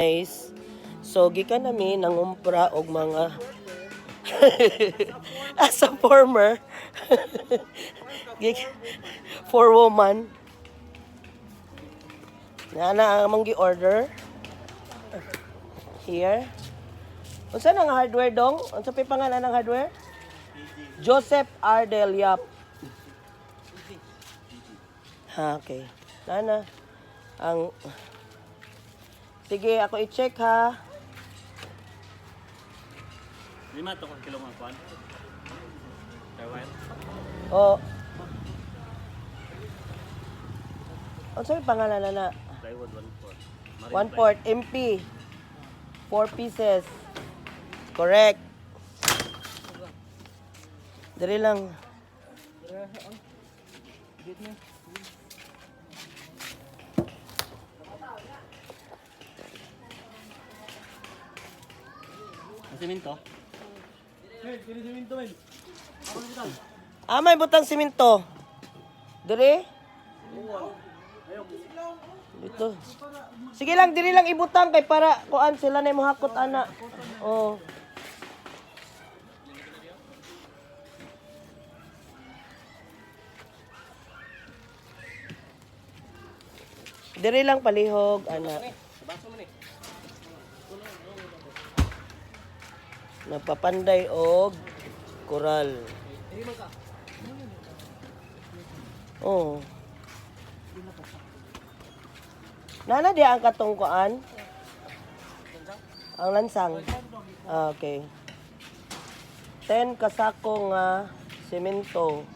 Guys, so gikan nami nangumpra og mga as a former. For woman. Na na among gi-order. Here. Unsa nang hardware dong? Unsa pa pangalan ng hardware? Joseph R. Del Yap ha okay nana ang sige ako i-check ha Lima to kung kilo mga kuan. Taiwan. o unsa yung pangalan na na Plywood one four. Marine One fourth MP. Four pieces. Correct. Dali lang. Ply. Ang Simento. Ah, may butang simento. Diri? Dito. Sige lang, diri lang ibutang kay para kuan sila na mo hakot ana. Oh. Diri lang palihog ana. Napapanday og koral. Oh. Nana di ang katong? Ang lansang. Ah, okay. 10 kasako nga semento.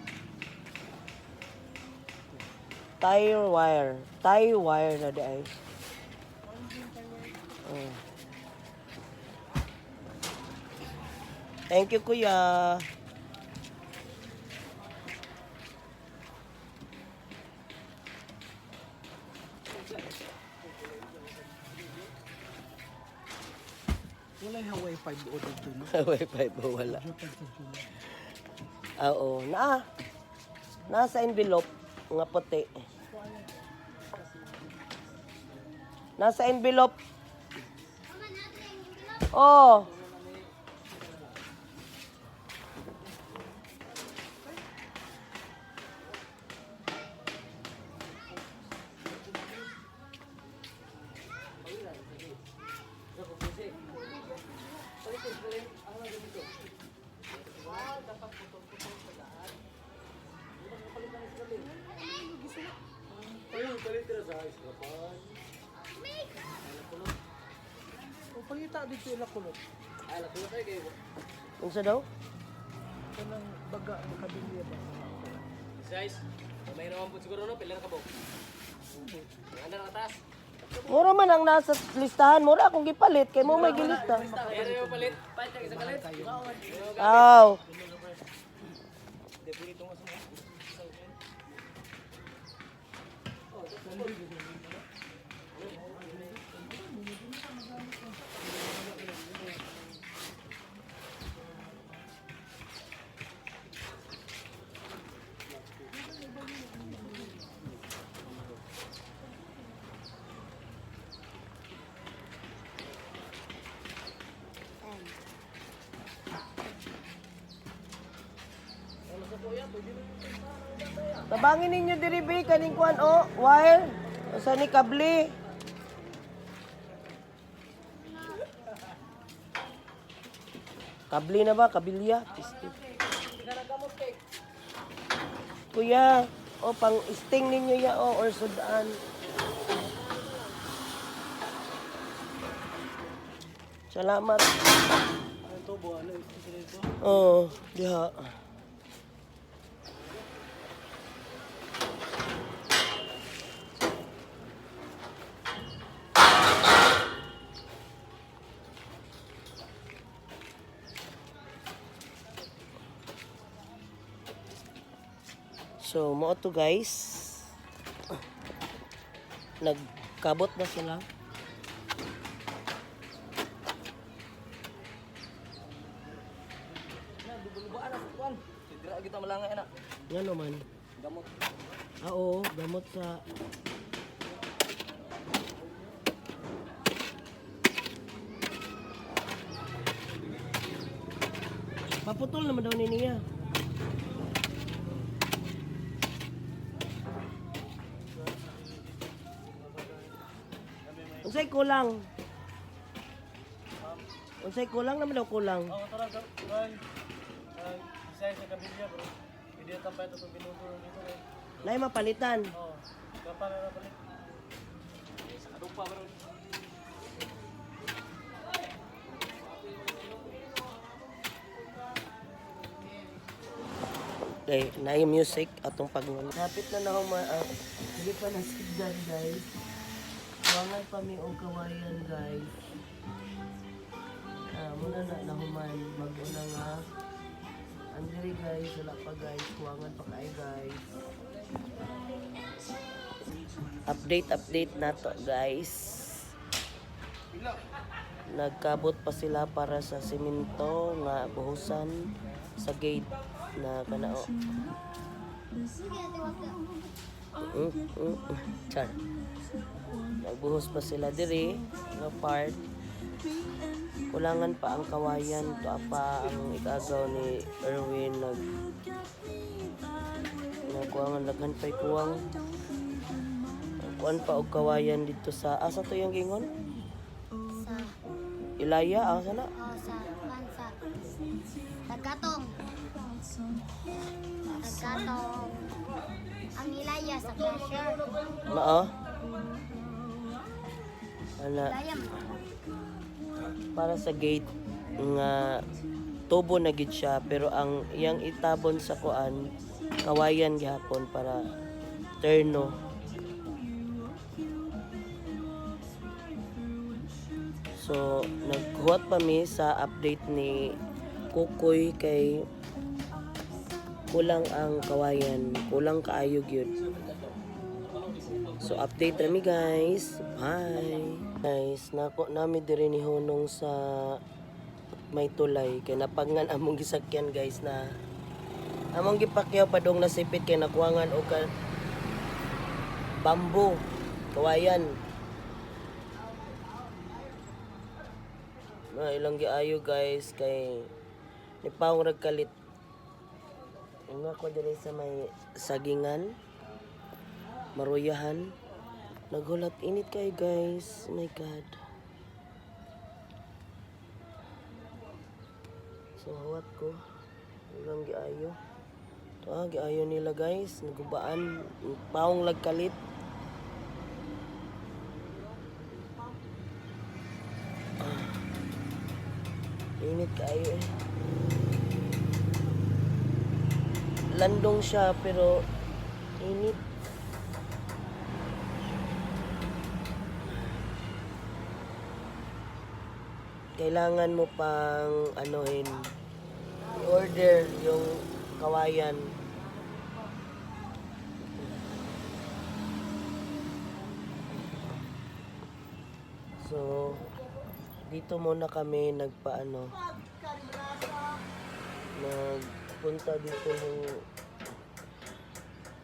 Tire wire. Tire wire na di ay. Oh. Thank you, kuya. Wala yung wifi o dito, no? Wi-Fi ba wala? Ah, Oo, na. Nasa envelope nga puti. Nasa envelope. Oh. Pangita dito yung lakulot. Unsa daw? Kanang baga, makabilya ba? Guys, may naman po siguro no, pila na kabo. Ano na taas? Mura man ang nasa listahan. Mura akong gipalit. Kay mo may gilista. Pero yung palit, palit ka isa kalit. Aw. Tabangin ninyo diri be kaning kuan o wire. Usa ni kabli. Kabli na ba? Kabilya? Pisti. Kuya, o pang sting ninyo ya o or sudan. Salamat. Ito, buwan na ito. Oo, diha. So, mo to guys. Nagkabot na sila. Dira kita malangay na. Yan naman. Gamot. Ah, oo, gamot sa Paputol naman daw ni niya. Unsay kulang? Unsay kulang naman daw kulang. Ako tara, tara. Isa sa kabilya bro. Hindi na tampay ito itong binuto dito eh. Nay mapalitan. Oo. Kapal na balik. Okay, na yung music atong pagnon. Kapit na na ako ma... ah, hindi pa nasigdan guys. Wangan pa mi og kawayan guys. Ah, muna na nahuman. Mag-una nga. Andiri guys, wala pa guys. Kuwangan pa kay guys. Update, update na to guys. Nagkabot pa sila para sa simento nga buhusan sa gate na kanao. Mm, mm, Char. Nagbuhos pa sila diri nga part. Kulangan pa ang kawayan to pa ang ikagaw ni Erwin nag nagkuangan naghan pa'y kuwang. Kuan pa og kawayan dito sa asa to yung gingon? Sa. Ilaya ah sana oh, sa bansa Tagkatong Tagkatong ang nilaya sa cashier mao? Ana para sa gate nga tubo na gid siya pero ang iyang itabon sa kuan kawayan gihapon para terno So, naghuwat pa mi sa update ni Kukoy kay kulang ang kawayan, kulang kaayog yun. So, update rami guys. Bye! Guys, nako nami diri ni Hunong sa may tulay. Kaya napangan among gisakyan guys na among gipakyaw padong nasipit kay nakuwangan o ka bamboo, kawayan. Na ilang giayo guys kay ni paong ragkalit. Nga ko diri sa may sagingan maruyahan. Nagulat init kay guys. My God. So hawat ko. Ilang giayo. Ito ah, giayo nila guys. Nagubaan. Paong lagkalit. Ah. Init kayo eh. Landong siya pero init. kailangan mo pang anuhin order yung kawayan so dito muna kami nagpaano nagpunta dito yung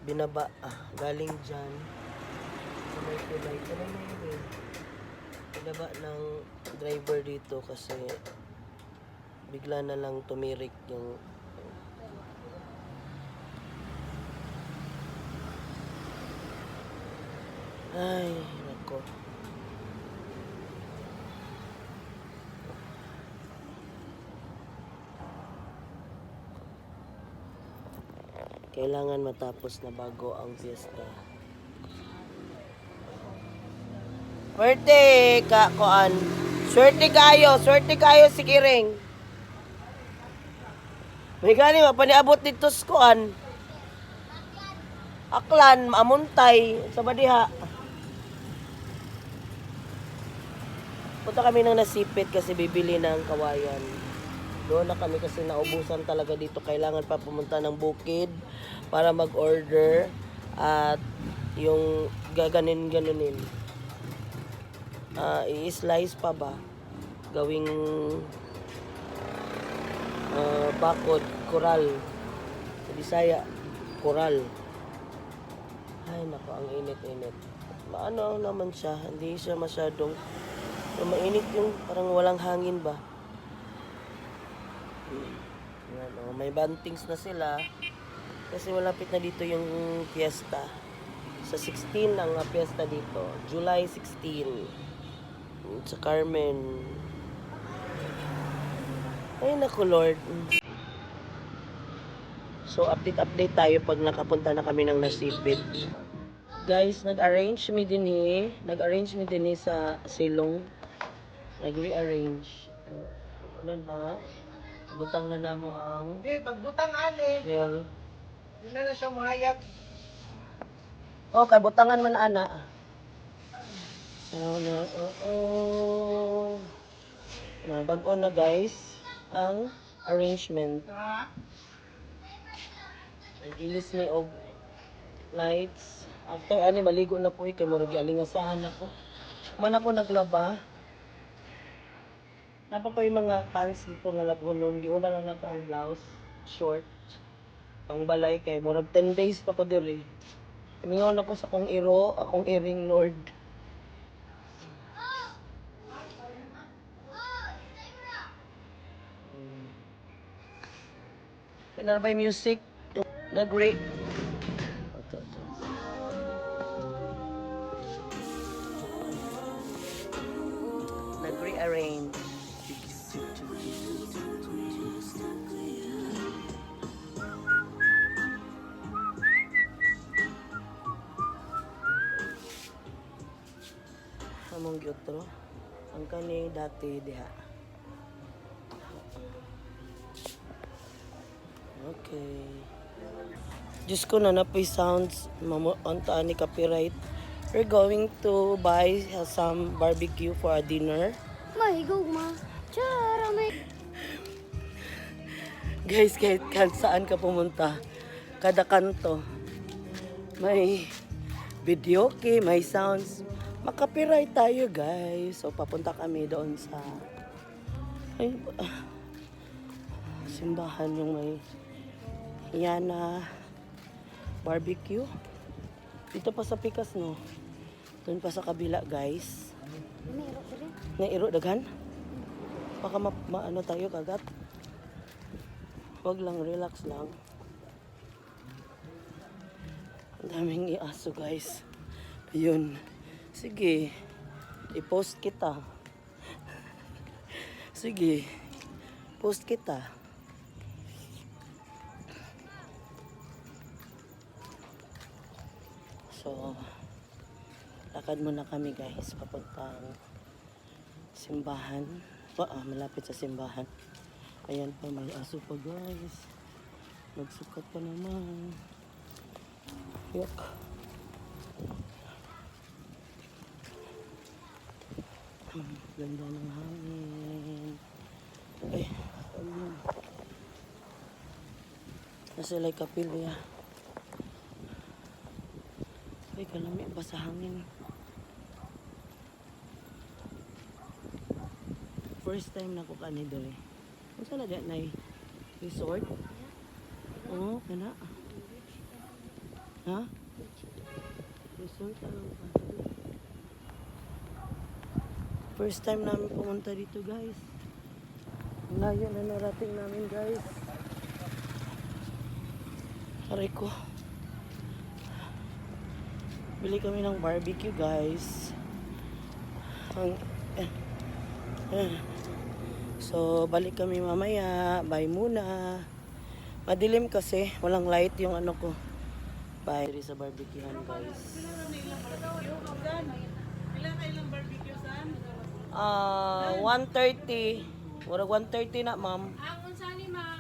binaba ah, galing dyan. Sa may tulay Pinaba ng driver dito kasi bigla na lang tumirik yung ay nako kailangan matapos na bago ang fiesta Swerte ka kuan. Swerte kayo, swerte kayo si Kiring. May gani mapaniabot dito sa kuan. Aklan, maamuntay sa badiha. Punta kami ng nasipit kasi bibili ng kawayan. Doon na kami kasi naubusan talaga dito. Kailangan pa pumunta ng bukid para mag-order at yung gaganin-ganunin. Ah i-slice pa ba? Gawing ah, bakod koral sa Bisaya koral ay nako ang init-init. Maano naman siya hindi siya masyadong mainit yung parang walang hangin ba Ayan, oh, may bantings na sila. Kasi malapit na dito yung fiesta. Sa 16 ang uh, fiesta dito. July 16. Mm, Sa Carmen. Ay, naku Lord. So, update-update tayo pag nakapunta na kami ng nasipit. Guys, nag-arrange mi din eh. Nag-arrange mi din eh sa silong. Nag-rearrange. Ano na? Butang na na mo ang... Hindi, pagbutang ani, Well, yun na na siya mahayag. oh, kay butangan man ana. Ano na, oo. Na, bago na guys, ang arrangement. Ha? Nag-ilis ni og lights. After ani maligo na po kay murag alingasahan ako. Man ako naglaba. Napa pa yung mga pants dito nga labulon. Giuna lang na ang blouse. Short. Pang balay kay murag 10 days pa ko diri. Mingaw na ko sa kong iro, akong earring lord. Yung music? Nag-rate. Among gyutro. Ang kani dati diha. Okay. Diyos ko na napoy sounds onta ni copyright. We're going to buy uh, some barbecue for our dinner. May gugma. Chara may. Guys, kahit, kahit saan ka pumunta, kada kanto, may video key, may sounds. Makapiright tayo, guys. So, papunta kami doon sa ay, ah, simbahan yung may Yana barbecue. Dito pa sa Pikas, no? Doon pa sa kabila, guys. May. Nairo daghan? Baka ma, ma- ano tayo kagat? Huwag lang, relax lang. Ang daming iaso guys. Ayun. Sige. I-post kita. Sige. Post kita. So, lakad muna kami guys papuntang simbahan. Pa, ah, malapit sa simbahan. Ayan pa, may aso pa guys. Nagsukat pa naman. Yuck. Ganda ng hangin. Ay, ano yun? Nasa like kapil ya. Ay, kalami ba sa hangin? First time na ko kani dere. Kung saan na di na resort? Oo, kana. Ha? Resort ano pa? First time namin pumunta dito guys. Layo na narating namin guys. Aray ko. Bili kami ng barbecue guys. Ang eh, eh. So, balik kami mamaya. Bye muna. Madilim kasi. Walang light yung ano ko. Bye. Sa barbecuehan, guys. Ah, 130. Murag 130 na, ma'am. Ang unsa ni ma'am?